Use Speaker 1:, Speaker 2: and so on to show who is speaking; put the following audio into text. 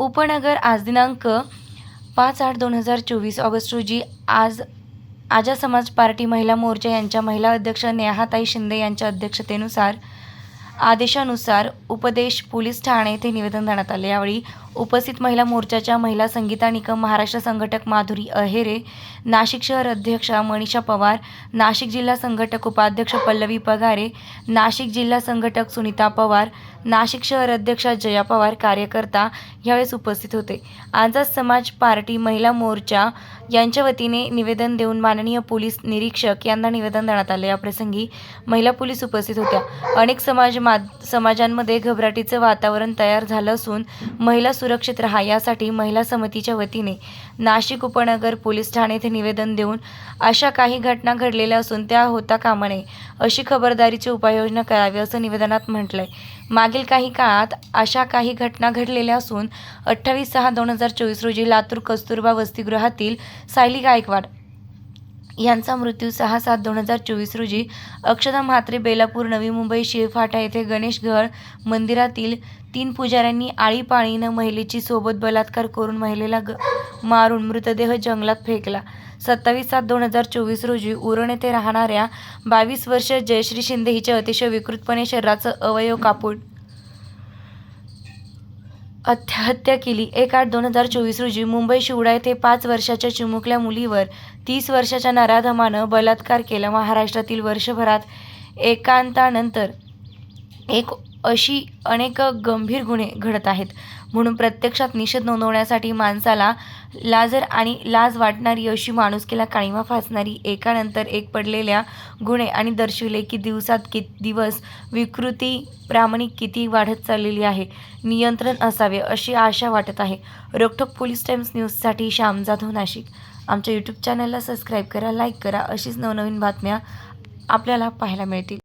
Speaker 1: उपनगर आज दिनांक पाच आठ दोन हजार चोवीस ऑगस्ट रोजी आज आजा समाज पार्टी महिला मोर्चा यांच्या महिला अध्यक्ष नेहाताई शिंदे यांच्या अध्यक्षतेनुसार आदेशानुसार उपदेश पोलीस ठाणे येथे निवेदन देण्यात आले. यावेळी उपस्थित महिला मोर्चाच्या महिला संगीता निकम महाराष्ट्र संघटक माधुरी अहेरे नाशिक शहर अध्यक्षा मनीषा पवार नाशिक जिल्हा संघटक उपाध्यक्ष पल्लवी पगारे नाशिक जिल्हा संघटक सुनीता पवार नाशिक शहर अध्यक्षा जया पवार कार्यकर्ता यावेळेस उपस्थित होते. आझाद समाज पार्टी महिला मोर्चा यांच्या वतीने निवेदन देऊन माननीय पोलीस निरीक्षक यांना निवेदन देण्यात आले. याप्रसंगी महिला पोलीस उपस्थित होत्या. अनेक समाज समाजांमध्ये घबराटीचं वातावरण तयार झालं असून महिला सुरक्षित राहा यासाठी महिला समितीच्या वतीने नाशिक उपनगर पोलीस ठाणे येथे निवेदन देऊन अशा काही घटना घडलेल्या असून त्या होता कामा नये अशी खबरदारीची उपाययोजना करावी असं निवेदनात म्हटलंय. मागील काही काळात अशा काही घटना घडलेल्या असून अठ्ठावीस सहा दोन हजार चोवीस रोजी लातूर कस्तुरबा वसतिगृहातील सायली गायकवाड यांचा मृत्यू सहा सात दोन हजार चोवीस रोजी अक्षदा म्हात्रे बेलापूर नवी मुंबई शिवफाटा येथे गणेश मंदिरातील तीन पुजाऱ्यांनी आळीपाळीनं महिलेची सोबत बलात्कार करून महिलेला ग मारून मृतदेह जंगलात फेकला. सत्तावीस सात दोन हजार चोवीस रोजी उरण येथे राहणाऱ्या बावीस वर्ष जयश्री शिंदे हिच्या अतिशय विकृतपणे शरीराचं अवयव कापून हत्या केली. एक आठ दोन हजार चोवीस रोजी मुंबई शिवडा येथे पाच वर्षाच्या चिमुकल्या मुलीवर तीस वर्षाच्या नराधमानं बलात्कार केला. महाराष्ट्रातील वर्षभरात एकांतानंतर एक अशी अनेक गंभीर गुन्हे घडत आहेत. म्हणून प्रत्यक्षात निषेध नोंदवण्यासाठी माणसाला लाजर आणि लाज वाटणारी अशी माणुसकीला काळीमा फासणारी एकानंतर एक पडलेल्या गुन्हे आणि दर्शविले की दिवसात कि दिवस विकृती प्रामाणिक किती वाढत चाललेली आहे नियंत्रण असावे अशी आशा वाटत आहे. रोखोक पोलीस टाइम्स न्यूजसाठी श्याम जाधव नाशिक. आमच्या यूट्यूब चॅनलला सबस्क्राईब करा लाईक करा अशीच नवनवीन बातम्या आपल्याला पाहायला मिळतील.